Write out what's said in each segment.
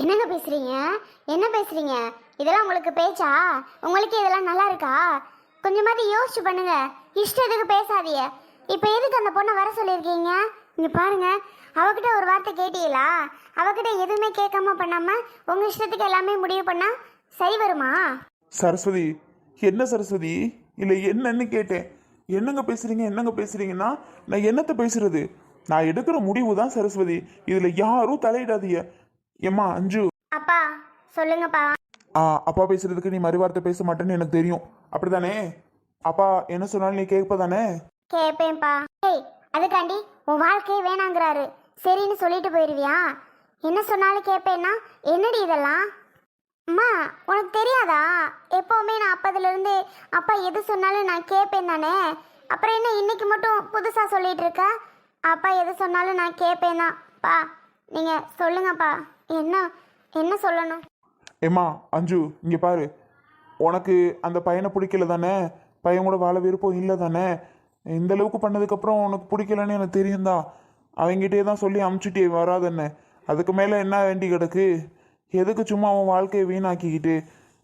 என்னங்க பேசுறீங்க? என்ன பேசுறீங்க? இதெல்லாம் உங்களுக்கு பேச்சா? உங்களுக்கு இதெல்லாம் நல்லா இருக்கா? கொஞ்சமாவது யோசிச்சு பண்ணுங்க. இஷ்டத்துக்கு பேசாதீங்க. இப்போ எதுக்கு அந்த பொண்ணை வர சொல்லியிருக்கீங்க? இங்க பாருங்க. அவகிட்ட ஒரு வார்த்தை கேட்டீங்களா? அவகிட்ட எதுவுமே கேட்காம பண்ணாம உங்க இஷ்டத்துக்கு எல்லாமே முடிவு பண்ணா சரி வருமா? சரஸ்வதி என்ன சரஸ்வதி? இல்லை என்னன்னு கேட்டேன். என்னங்க பேசுறீங்க? என்னங்க பேசுறீங்கன்னா நான் என்னத்த பேசுறது? நான் எடுக்கிற முடிவு தான் சரஸ்வதி. இதுல யாரும் தலையிடாதீங்க. ஏம்மா அஞ்சு. அப்பா சொல்லுங்கப்பா. ஆ அப்பா பேசுறதுக்கு நீ மறுவார்த்தை பேச மாட்டேன்னு எனக்கு தெரியும். அப்படிதானே அப்பா என்ன சொன்னாலும் நீ கேட்பதானே கேட்பேன்ப்பா ஏய் அதுக்காண்டி உன் வாழ்க்கையே வேணாங்கிறாரு. சரின்னு சொல்லிட்டு போயிருவியா? என்ன சொன்னாலும் கேட்பேன்னா என்னடி இதெல்லாம்? அம்மா உனக்கு தெரியாதா? எப்போவுமே நான் அப்பதுலேருந்து அப்பா எது சொன்னாலும் நான் கேட்பேன் தானே? அப்புறம் என்ன இன்னைக்கு மட்டும் புதுசாக சொல்லிட்டு இருக்க? அப்பா எது சொன்னாலும் நான் கேட்பேன் தான். பா நீங்கள் சொல்லுங்கப்பா. என்ன? என்ன சொல்லணும்? ஏம்மா அஞ்சு இங்கே பாரு. உனக்கு அந்த பையனை பிடிக்கல தானே? பையன் கூட வாழ விருப்பம் இல்லை தானே? இந்த அளவுக்கு பண்ணதுக்கப்புறம் உனக்கு பிடிக்கலன்னு எனக்கு தெரியும் தான் அவங்ககிட்டே தான் சொல்லி அமுச்சுட்டே வராதன்னு அதுக்கு மேலே என்ன வேண்டி கிடக்கு? எதுக்கு சும்மா அவன் வாழ்க்கையை வீணாக்கிக்கிட்டு?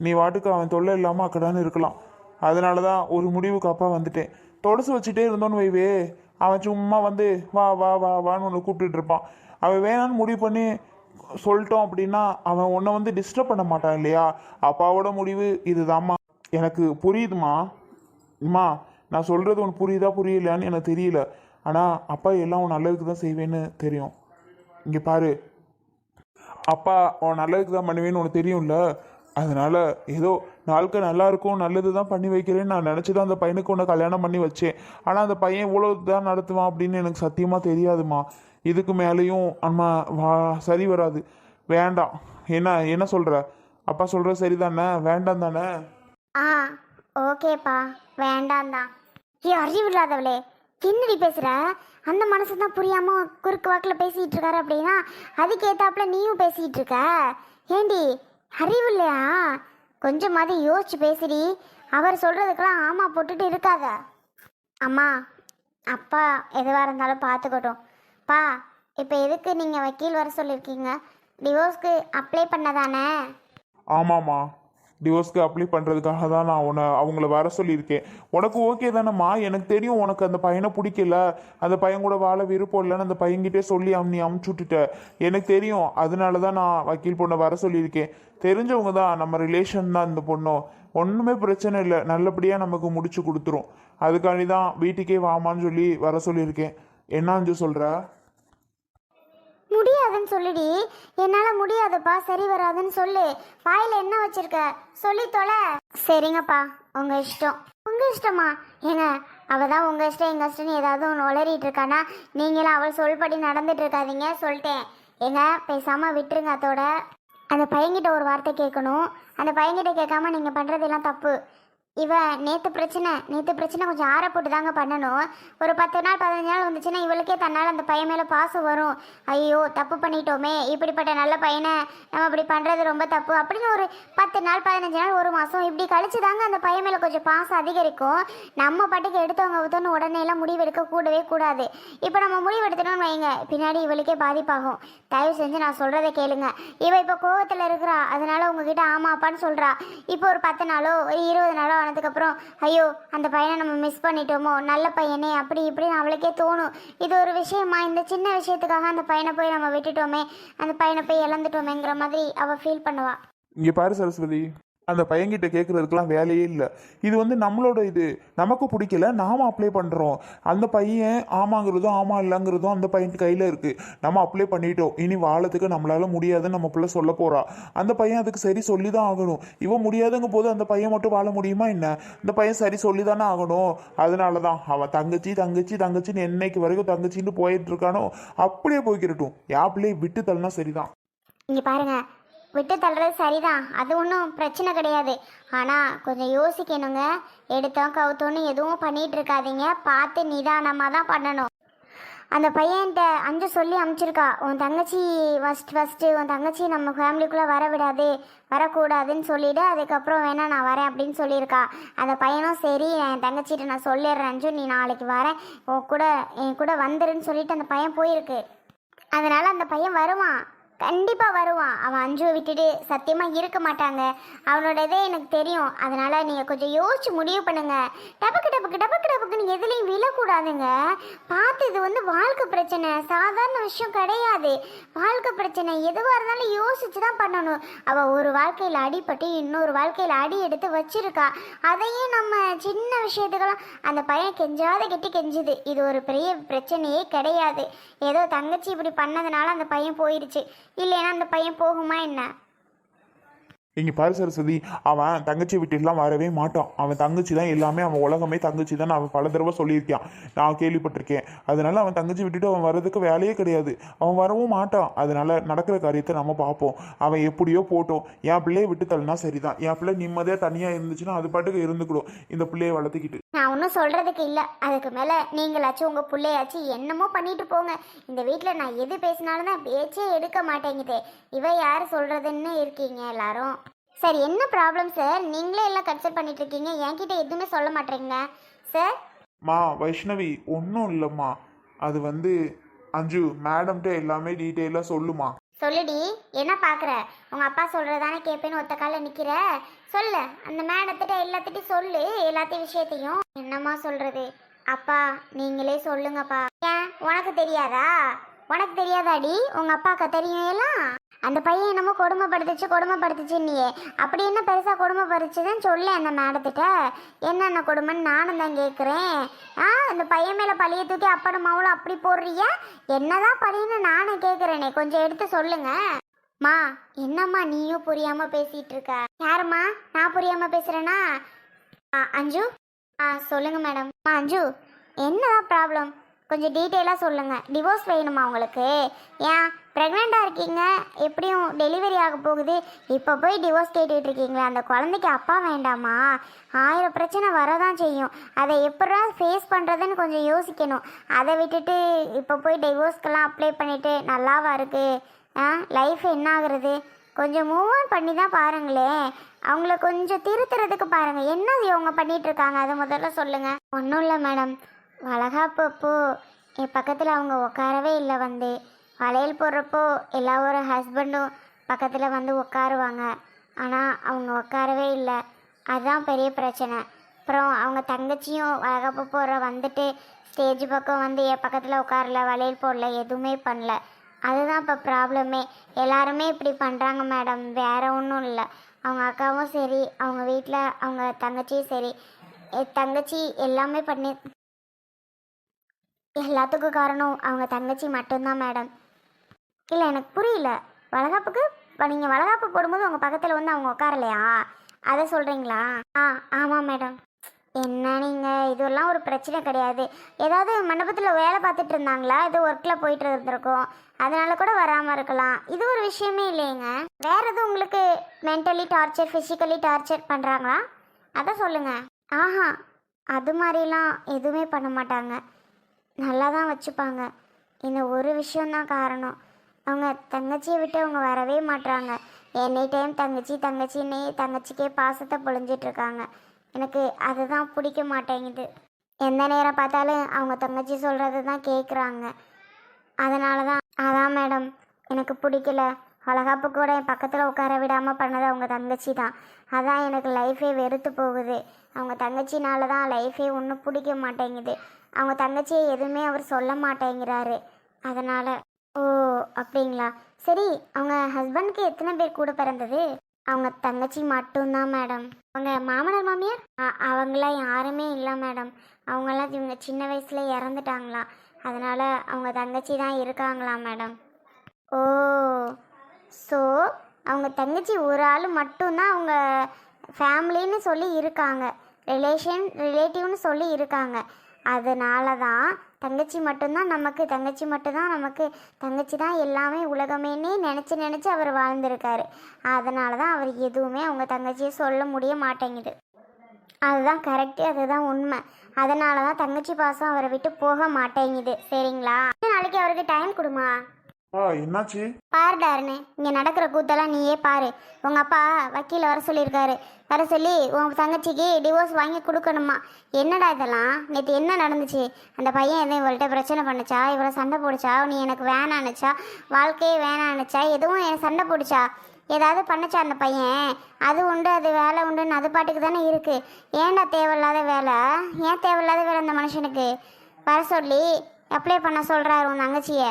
நீ வாட்டுக்கு அவன் தொல்லை இல்லாமல் அக்கடான்னு இருக்கலாம். அதனால தான் ஒரு முடிவுக்கு அப்பா வந்துட்டேன். தொடச்சு வச்சுட்டே இருந்தோன்னு வைவே. அவன் சும்மா வந்து வா வா வா வான்னு ஒன்று கூப்பிட்டுட்டு இருப்பான். அவன் வேணான்னு முடிவு பண்ணி சொல்லிட்டோம் அப்படின்னா அவன் உன்னை வந்து டிஸ்டர்ப் பண்ண மாட்டான் இல்லையா? அப்பாவோட முடிவு இதுதாம்மா. எனக்கு புரியுதுமா அம்மா நான் சொல்கிறது உனக்கு புரியுதா புரியலையான்னு எனக்கு தெரியல. ஆனால் அப்பா எல்லாம் உன் நல்லதுக்கு தான் செய்வேன்னு தெரியும். இங்கே பாரு. அப்பா உன் நல்லதுக்கு தான் பண்ணுவேன்னு உனக்கு தெரியும்ல? அதனால் ஏதோ நாளுக்கு நல்லா இருக்கும் நல்லது தான் பண்ணி வைக்கிறேன்னு நான் நினச்சி தான் அந்த பையனுக்கு உன்னை கல்யாணம் பண்ணி வச்சேன். ஆனால் அந்த பையன் இவ்வளோ தான் நடத்துவான் அப்படின்னு எனக்கு சத்தியமாக தெரியாதுமா இதுக்கு மேலேயும் அம்மா வா சரி வராது. வேண்டாம். என்ன என்ன சொல்கிற அப்பா சொல்கிற சரி தானே வேண்டாம் தானே? ஆ ஓகேப்பா. வேண்டாம் தான். ஏ அறிவு இல்லாதவளே. என்னடி பேசுகிற அந்த மனசு தான் புரியாமல் குறுக்கு வாக்கில் பேசிகிட்டு இருக்காரு அப்படின்னா அதுக்கேற்றாப்புல நீயும் பேசிகிட்டு இருக்க. ஏண்டி அறிவு இல்லையா? கொஞ்சமாவது யோசிச்சு பேசுடி. அவர் சொல்கிறதுக்கெல்லாம் ஆமா போட்டுட்டு இருக்காத. அம்மா அப்பா எதுவாக இருந்தாலும் பார்த்துக்கட்டும். அப்பா இப்போ எதுக்கு நீங்கள் வக்கீல் வர சொல்லியிருக்கீங்க டிவோர்ஸ்க்கு அப்ளை பண்ணதானே? ஆமாம்மா. டிவோர்ஸ்க்கு அப்ளை பண்ணுறதுக்காக தான் நான் உன்னை அவங்கள வர சொல்லியிருக்கேன். உனக்கு ஓகே தானேம்மா? எனக்கு தெரியும் உனக்கு அந்த பையனை பிடிக்கல. அந்த பையன் கூட வாழ விருப்பம் இல்லைன்னு அந்த பையன்கிட்டே சொல்லி அவன் நீ அமுச்சு விட்டுட்ட. எனக்கு தெரியும். அதனால தான் நான் வக்கீல் பொண்ணை வர சொல்லியிருக்கேன். தெரிஞ்சவங்க தான். நம்ம ரிலேஷன் தான் இந்த பொண்ணும் ஒன்றுமே பிரச்சனை இல்லை. நல்லபடியாக நமக்கு முடிச்சு கொடுத்துரும். அதுக்காண்டி தான் வீட்டுக்கே வாமான்னு சொல்லி வர சொல்லியிருக்கேன். என்னான்னு சொல்கிற முடியாதுன்னு சொல்லுடி. என்னால் முடியாதுப்பா சரி வராதுன்னு சொல்லு. வாயில் என்ன வச்சிருக்க? சொல்லி தொலை. சரிங்கப்பா உங்கள் இஷ்டம். உங்கள் இஷ்டமா? ஏங்க அவள் தான் உங்கள் இஷ்டம் எங்கள் இஷ்டம்னு ஏதாவது ஒன்று உளறிட்டு இருக்கானா? நீங்களும் அவள் சொல்படி நடந்துட்டு இருக்காதீங்க சொல்லிட்டேன். ஏங்க பேசாமல் விட்டுருங்க அதோட அந்த பையன்கிட்ட ஒரு வார்த்தை கேட்கணும். அந்த பையன்கிட்ட கேட்காம நீங்கள் பண்ணுறதெல்லாம் தப்பு. இவ நேற்று பிரச்சனை நேற்று பிரச்சனை கொஞ்சம் ஆற போட்டு தாங்க பண்ணணும். ஒரு பத்து நாள் பதினஞ்சு நாள் வந்துச்சுன்னா இவளுக்கே தன்னால் அந்த பையன் மேலே பாசம் வரும். ஐயோ தப்பு பண்ணிட்டோமே இப்படிப்பட்ட நல்ல பையனை நம்ம இப்படி பண்ணுறது ரொம்ப தப்பு அப்படின்னு ஒரு பத்து நாள் பதினஞ்சு நாள் ஒரு மாதம் இப்படி கழிச்சு தாங்க அந்த பையன் மேலே கொஞ்சம் பாசம் அதிகரிக்கும். நம்ம பாட்டுக்கு எடுத்தவங்க ஊத்தோன்னு உடனே எல்லாம் முடிவெடுக்க கூடவே கூடாது. இப்போ நம்ம முடிவெடுத்தணும்னு வைங்க பின்னாடி இவளுக்கே பாதிப்பாகும். தயவு செஞ்சு நான் சொல்கிறத கேளுங்க. இவ இப்போ கோவத்தில் இருக்கிறா அதனால உங்ககிட்ட ஆமா அப்பான்னு சொல்கிறா இப்போ ஒரு பத்து நாளோ ஒரு இருபது நாளோ ஆனதுக்கப்புறம் ஐயோ அந்த பையனை நம்ம மிஸ் பண்ணிட்டோமோ? நல்ல பையனே. அப்படி இப்படின்னு அவளுக்கே தோணும். இது ஒரு விஷயமா? இந்த சின்ன விஷயத்துக்காக அந்த பையனை போய் நம்ம விட்டுட்டோமே அந்த பையனை போய் இழந்துட்டோமேங்கிற மாதிரி அவள் ஃபீல் பண்ணுவா. இங்கே பாரு சரஸ்வதி. அந்த பையன்கிட்ட கேட்குறதுக்கெலாம் வேலையே இல்லை. இது வந்து நம்மளோட இது. நமக்கு பிடிக்கல நாம அப்ளை பண்ணுறோம் அந்த பையன் ஆமாங்கிறதும் ஆமா இல்லைங்கிறதும் அந்த பையன் கையில் இருக்குது நம்ம அப்ளை பண்ணிட்டோம். இனி வாழத்துக்கு நம்மளால முடியாதுன்னு நம்ம பிள்ளை சொல்ல போகிறா அந்த பையன் அதுக்கு சரி சொல்லி தான் ஆகணும். இவன் முடியாதுங்க போது அந்த பையன் மட்டும் வாழ முடியுமா என்ன? இந்த பையன் சரி சொல்லி தானே ஆகணும். அதனால தான் அவன் தங்கச்சி தங்கச்சி தங்கச்சின்னு என்னைக்கு வரைக்கும் தங்கச்சின்னு போயிட்டு இருக்கானோ அப்படியே போய்க்கிறட்டும் என் விட்டு தள்ளினா சரிதான். இங்கே பாருங்க. விட்டு தள்ளுறது சரிதான். அது ஒன்றும் பிரச்சனை கிடையாது. ஆனால் கொஞ்சம் யோசிக்கணுங்க. எடுத்தோம் கவுத்தோன்னு எதுவும் பண்ணிகிட்டு இருக்காதீங்க. பார்த்து நிதானமாக தான் பண்ணணும். அந்த பையன்கிட்ட அஞ்சு சொல்லி அமுச்சிருக்கா. உன் தங்கச்சி ஃபஸ்ட் ஃபஸ்ட்டு உன் தங்கச்சி நம்ம ஃபேமிலிக்குள்ளே வர விடாது வரக்கூடாதுன்னு சொல்லிவிடு அதுக்கப்புறம் வேணா நான் வரேன் அப்படின்னு சொல்லியிருக்கா. அந்த பையனும் சரி என் தங்கச்சிகிட்ட நான் சொல்லிடுறேன் அஞ்சு நீ நாளைக்கு வரேன். உன் கூட என் கூட வந்துருன்னு சொல்லிட்டு அந்த பையன் போயிருக்கு. அதனால் அந்த பையன் வருவான் கண்டிப்பாக வருவான். அவன் அஞ்சுவை விட்டுட்டு சத்தியமாக இருக்க மாட்டாங்க. அவனோட இதே எனக்கு தெரியும். அதனால் நீங்கள் கொஞ்சம் யோசிச்சு முடிவு பண்ணுங்கள் டபக்கு டபக்கு டபக்கு டபக்குன்னு எதுலேயும் விழக்கூடாதுங்க. பார்த்து இது வந்து வாழ்க்கை பிரச்சனை. சாதாரண விஷயம் கிடையாது. வாழ்க்கை பிரச்சனை. எதுவாக இருந்தாலும் யோசிச்சு தான் பண்ணணும். அவள் ஒரு வாழ்க்கையில் அடிப்பட்டு இன்னொரு வாழ்க்கையில் அடி எடுத்து வச்சிருக்கா. அதையும் நம்ம சின்ன விஷயத்துக்கெல்லாம் அந்த பையன் கெஞ்சாத கெட்டி கெஞ்சுது. இது ஒரு பெரிய பிரச்சனையே கிடையாது. ஏதோ தங்கச்சி இப்படி பண்ணதுனால அந்த பையன் போயிடுச்சு. இல்லைன்னா அந்த பையன் போகுமா என்ன? இங்க பாரு சரஸ்வதி அவன் தங்கச்சி வீட்டுலாம் வரவே மாட்டான். அவன் தங்கச்சி தான் எல்லாமே அவன் உலகமே தங்கச்சி தான். அவன் பல தடவை சொல்லியிருக்கான். நான் கேள்விப்பட்டிருக்கேன். அதனால அவன் தங்கச்சி விட்டுட்டு அவன் வர்றதுக்கு வேலையே கிடையாது. அவன் வரவும் மாட்டான். அதனால நடக்கிற காரியத்தை நம்ம பார்ப்போம். அவன் எப்படியோ போட்டோம். என் பிள்ளையை விட்டு தள்ளினா சரிதான். என் பிள்ளை நிம்மதியாக தனியாக இருந்துச்சுன்னா அது பாட்டுக்கு இருந்துக்கிடும். இந்த பிள்ளையை வளர்த்துக்கிட்டு. நான் ஒன்றும் சொல்கிறதுக்கு இல்லை. அதுக்கு மேலே நீங்களாச்சும் உங்கள் பிள்ளையாச்சும் என்னமோ பண்ணிட்டு போங்க. இந்த வீட்டில் நான் எது பேசினாலும் தான் பேச்சே எடுக்க மாட்டேங்குது. இவ யார் சொல்கிறதுன்னு இருக்கீங்க எல்லாரும்? சார் என்ன ப்ராப்ளம் சார்? நீங்களே எல்லாம் கன்சல்ட் பண்ணிட்டு இருக்கீங்க. என்கிட்ட எதுவுமே சொல்ல மாட்டேங்க. சார்? மா வைஷ்ணவி ஒன்றும் இல்லைம்மா. அது வந்து அஞ்சு மேடம்கிட்ட எல்லாமே டீட்டெயிலாக சொல்லுமா? சொல்லுடி என்ன பார்க்குற உங்கள் அப்பா சொல்கிறதானே கேட்பேன்னு ஒத்த காலில் நிற்கிற சொல்லு அந்த மேடத்திட்ட எல்லாத்திட்டையும் சொல்லு எல்லாத்தையும் விஷயத்தையும். என்னம்மா சொல்கிறது அப்பா நீங்களே சொல்லுங்கப்பா. ஏன் உனக்கு தெரியாதா? உனக்கு தெரியாதாடி? உங்கள் அப்பாவுக்கு தெரியும் எல்லாம். அந்த பையன் என்னமோ கொடுமைப்படுத்துச்சு கொடுமைப்படுத்துச்சுன்னியே. அப்படி என்ன பெருசாக கொடுமைப்படுத்துச்சுன்னு சொல்லு அந்த மேடத்திட்ட. என்னென்ன கொடுமைன்னு நானும் தான் கேட்குறேன் ஆ அந்த பையன் மேலே பழியை தூக்கி அப்பனும் மவளும் அப்படி போடுறிய என்னதான் பழின்னு நானும் கேட்குறேனே கொஞ்சம் எடுத்து சொல்லுங்க. மா என்னம்மா நீயும் புரியாமல் பேசிகிட்டு இருக்க? யாரும்மா? நான் புரியாமல் பேசுகிறேன்னா ஆ, அஞ்சு? ஆ சொல்லுங்க மேடம். அஞ்சு என்னதான் ப்ராப்ளம் கொஞ்சம் டீட்டெயிலாக சொல்லுங்கள் டிவோர்ஸ் வேணுமா உங்களுக்கு? ஏன்? ப்ரெக்னெண்ட்டாக இருக்கீங்க. எப்படியும் டெலிவரி ஆக போகுது. இப்போ போய் டிவோர்ஸ் கேட்டுட்டு இருக்கீங்களே அந்த குழந்தைக்கு அப்பா வேண்டாமா? ஆயிரம் பிரச்சனை வரதான் செய்யும். அதை எப்படா ஃபேஸ் பண்ணுறதுன்னு கொஞ்சம் யோசிக்கணும். அதை விட்டுட்டு இப்போ போய் டிவோர்ஸ்க்கெல்லாம் அப்ளை பண்ணிவிட்டு நல்லாவா இருக்குது ஆ லைஃப் என்ன ஆகுறது? கொஞ்சம் மூவ் ஆன் பண்ணி தான் பாருங்களேன். அவங்கள கொஞ்சம் திருத்துறதுக்கு பாருங்கள் என்ன இவங்க பண்ணிகிட்ருக்காங்க இருக்காங்க? அதை முதல்ல சொல்லுங்கள் ஒன்றும் இல்லை மேடம் வளகாப்பப்போ என் பக்கத்தில் அவங்க உட்காரவே இல்லை வந்து. வளையல் போடுறப்போ எல்லா ஒரு ஹஸ்பண்டும் பக்கத்தில் வந்து உட்காருவாங்க ஆனால் அவங்க உட்காரவே இல்லை. அதுதான் பெரிய பிரச்சனை. அப்புறம் அவங்க தங்கச்சியும் வளகாப்பு போகிற வந்துட்டு ஸ்டேஜ் பக்கம் வந்து என் பக்கத்தில் உட்காரல வளையல் போடல எதுவுமே பண்ணல. அதுதான் இப்போ ப்ராப்ளமே எல்லாருமே இப்படி பண்ணுறாங்க மேடம் வேற ஒன்றும் இல்லை. அவங்க அக்காவும் சரி அவங்க வீட்டில் அவங்க தங்கச்சியும் சரி. என் தங்கச்சி எல்லாமே பண்ணி எல்லாத்துக்கும் காரணம் அவங்க தங்கச்சி மட்டும்தான் மேடம் இல்லை எனக்கு புரியல. வளகாப்புக்கு இப்போ நீங்கள் வளகாப்பு போடும்போது உங்கள் பக்கத்தில் வந்து அவங்க உட்காரலையா? அதை சொல்கிறீங்களா ஆ ஆமாம் மேடம் என்ன நீங்கள் இதெல்லாம் ஒரு பிரச்சனை கிடையாது. ஏதாவது மண்டபத்தில் வேலை பார்த்துட்டு இருந்தாங்களா? இது ஒர்க்கில் போயிட்டு இருந்திருக்கும். அதனால கூட வராமல் இருக்கலாம். இது ஒரு விஷயமே இல்லைங்க வேற எதுவும் உங்களுக்கு மென்டலி டார்ச்சர் ஃபிசிக்கலி டார்ச்சர் பண்ணுறாங்களா அதை சொல்லுங்கள் ஆஹா அது மாதிரிலாம் எதுவுமே பண்ண மாட்டாங்க. நல்லா தான் வச்சுப்பாங்க. இந்த ஒரு விஷயந்தான் காரணம். அவங்க தங்கச்சியை விட்டு அவங்க வரவே மாட்றாங்க. எனி டைம் தங்கச்சி தங்கச்சின்னே தங்கச்சிக்கே பாசத்தை பொழிஞ்சிட்டு இருக்காங்க எனக்கு அதுதான் பிடிக்க மாட்டேங்குது. எந்த நேரம் பார்த்தாலும் அவங்க தங்கச்சி சொல்கிறது தான் கேட்குறாங்க அதனால தான் அதான் மேடம் எனக்கு பிடிக்கல. அழகாப்பு கூட என் பக்கத்தில் உட்கார விடாமல் பண்ணது அவங்க தங்கச்சி தான் அதான் எனக்கு லைஃபே வெறுத்து போகுது. அவங்க தங்கச்சினால தான் லைஃபே ஒன்றும் பிடிக்க மாட்டேங்குது. அவங்க தங்கச்சியை எதுவுமே அவர் சொல்ல மாட்டேங்கிறாரு. அதனால் ஓ அப்படிங்களா? சரி அவங்க ஹஸ்பண்ட்க்கு எத்தனை பேர் கூட பிறந்தது? அவங்க தங்கச்சி மட்டும்தான் மேடம் அவங்க மாமனார் மாமியார்? அவங்களாம் யாருமே இல்லை மேடம் அவங்களாம் இவங்க சின்ன வயசுல இறந்துட்டாங்களாம் அதனால் அவங்க தங்கச்சி தான் இருக்காங்களாம் மேடம் ஓ ஸோ அவங்க தங்கச்சி ஒரு ஆள் மட்டும்தான் அவங்க ஃபேமிலின்னு சொல்லி இருக்காங்க. ரிலேஷன் ரிலேட்டிவ்னு சொல்லி இருக்காங்க. அதனால தான் தங்கச்சி மட்டும்தான் நமக்கு தங்கச்சி மட்டும்தான் நமக்கு தங்கச்சி தான் எல்லாமே உலகமேனே நினச்சி நினச்சி அவர் வாழ்ந்திருக்காரு. அதனால தான் அவர் எதுவுமே அவங்க தங்கச்சியை சொல்ல முடிய மாட்டேங்குது. அதுதான் கரெக்டு அதுதான் உண்மை. அதனால தான் தங்கச்சி பாசம் அவரை விட்டு போக மாட்டேங்குது. சரிங்களா? நாளைக்கு அவருக்கு டைம் கொடுமா? ஆ என்னாச்சு? பாருடாருன்னு இங்கே நடக்கிற கூத்தெல்லாம் நீயே பாரு. உங்கள் அப்பா வக்கீல வர சொல்லியிருக்காரு. வர சொல்லி உன் தங்கச்சிக்கு டிவோர்ஸ் வாங்கி கொடுக்கணுமா? என்னடா இதெல்லாம்? நேற்று என்ன நடந்துச்சு? அந்த பையன் எதுவும் இவள்கிட்ட பிரச்சனை பண்ணுச்சா? இவளை சண்டை போடுச்சா? நீ எனக்கு வேணான்னுச்சா வாழ்க்கையே வேணான்னுச்சா எதுவும் என் சண்டை போடுச்சா? ஏதாவது பண்ணுச்சா அந்த பையன்? அது உண்டு அது வேலை உண்டுன்னு அது பாட்டுக்கு தானே இருக்கு. ஏன்டா தேவையில்லாத வேலை? ஏன் தேவையில்லாத வேலை அந்த மனுஷனுக்கு? வர சொல்லி அப்ளை பண்ண சொல்கிறாரு உன் தங்கச்சியை.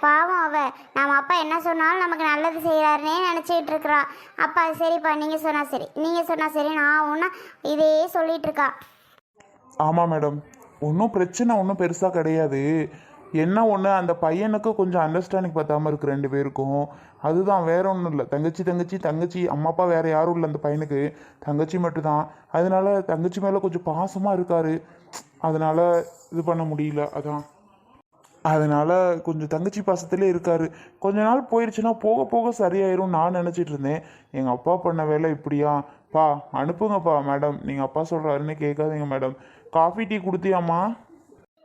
பாவம் அவ. நம்ம அப்பா என்ன சொன்னாலும் நமக்கு நல்லது செய்கிறாருன்னே நினச்சிக்கிட்டு இருக்கிறா. அப்பா சரிப்பா நீங்கள் சொன்னால் சரி. நீங்கள் சொன்னா சரி நான் ஒன்றா இதே சொல்லிட்டு இருக்கா. ஆமாம் மேடம். ஒன்றும் பிரச்சனை ஒன்றும் பெருசாக கிடையாது. என்ன ஒன்று அந்த பையனுக்கு கொஞ்சம் அண்டர்ஸ்டாண்டிங் பத்தாமல் இருக்கு ரெண்டு பேருக்கும். அதுதான் வேற ஒன்றும் இல்லை. தங்கச்சி தங்கச்சி தங்கச்சி. அம்மா அப்பா வேற யாரும் இல்லை அந்த பையனுக்கு. தங்கச்சி மட்டும்தான். அதனால தங்கச்சி மேலே கொஞ்சம் பாசமாக இருக்காரு. அதனால இது பண்ண முடியல. அதான். அதனால கொஞ்சம் தங்கச்சி பாசத்திலே இருக்காரு. கொஞ்ச நாள் போயிருச்சுன்னா போக போக சரியாயிரும் நான் நினச்சிட்டு இருந்தேன். எங்கள் அப்பா பண்ண வேலை இப்படியா? பா அனுப்புங்கப்பா மேடம். நீங்கள் அப்பா சொல்கிறாருன்னு கேட்காதீங்க மேடம். Coffee tea கொடுத்தியாம்மா?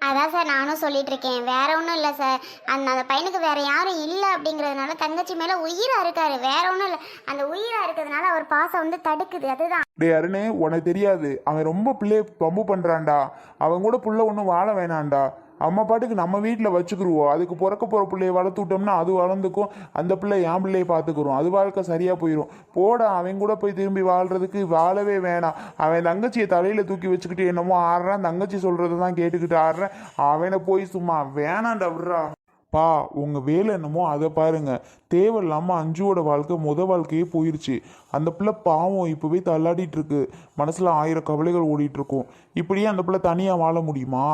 அதான் சார் நானும் சொல்லிட்டு இருக்கேன். வேற ஒன்றும் இல்லை சார். அந்த அந்த பையனுக்கு வேற யாரும் இல்லை அப்படிங்கிறதுனால தங்கச்சி மேலே உயிராக இருக்காரு. வேற ஒன்றும் இல்லை. அந்த உயிராக இருக்கிறதுனால அவர் பாசம் வந்து தடுக்குது. அதுதான். டே அருணே உனக்கு தெரியாது. அவன் ரொம்ப பிள்ளைய பம்பு பண்ணுறான்டா அவன் கூட புள்ள ஒன்றும் வாழ வேணாம்டா அம்மா பாட்டுக்கு நம்ம வீட்டில் வச்சுக்கிருவோம் அதுக்கு பிறக்க போகிற பிள்ளைய வளர்த்து விட்டோம்னா அது வளர்ந்துக்கும். அந்த பிள்ளை என் பிள்ளையை பார்த்துக்குறோம் அது வாழ்க்கை சரியாக போயிடும் போட அவன் கூட போய் திரும்பி வாழ்கிறதுக்கு வாழவே வேணாம். அவன் தங்கச்சியை தலையில் தூக்கி வச்சுக்கிட்டு என்னமோ ஆடுறான். தங்கச்சி சொல்கிறத தான் கேட்டுக்கிட்டு ஆடுறேன். அவனை போய் சும்மா வேணாண்டா விட்றா. பா உங்கள் வேலை என்னமோ அதை பாருங்கள் தேவையில்லாமல் அஞ்சுவோட வாழ்க்கை முத வாழ்க்கையே போயிடுச்சு அந்த பிள்ளை பாவம் இப்போவே தள்ளாடிட்டு இருக்கு. மனசில் ஆயிரம் கவலைகள் ஓடிட்டுருக்கும் இப்படியே அந்த பிள்ளை தனியாக வாழ முடியுமா?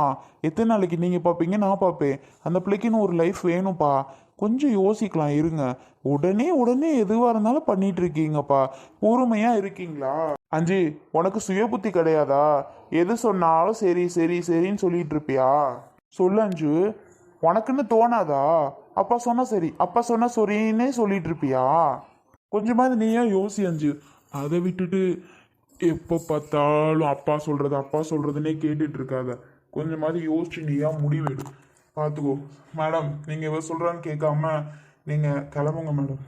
எத்தனை நாளைக்கு நீங்கள் பார்ப்பீங்க நான் பார்ப்பேன் அந்த பிள்ளைக்குன்னு ஒரு லைஃப் வேணும்ப்பா கொஞ்சம் யோசிக்கலாம் இருங்க. உடனே உடனே எதுவாக இருந்தாலும் பண்ணிட்டு இருக்கீங்கப்பா. பொறுமையாக இருக்கீங்களா? அஞ்சு உனக்கு சுய புத்தி கிடையாதா? எது சொன்னாலும் சரி சரி சரின்னு சொல்லிட்டு இருப்பியா? சொல்லு அஞ்சு. உனக்குன்னு தோணாதா? அப்பா சொன்னா சரி அப்பா சொன்னா சரின்னே சொல்லிட்டு இருப்பியா? கொஞ்சமாவது நீயே யோசி அஞ்சு. அதை விட்டுட்டு எப்போ பார்த்தாலும் அப்பா சொல்றது அப்பா சொல்றதுன்னே கேட்டுட்டு இருக்காத. கொஞ்சமாவது யோசிச்சு நீயா முடிவெடு பார்த்துக்கோ. மேடம் நீங்க இவ சொல்றான்னு கேட்காம நீங்க கிளம்புங்க மேடம்.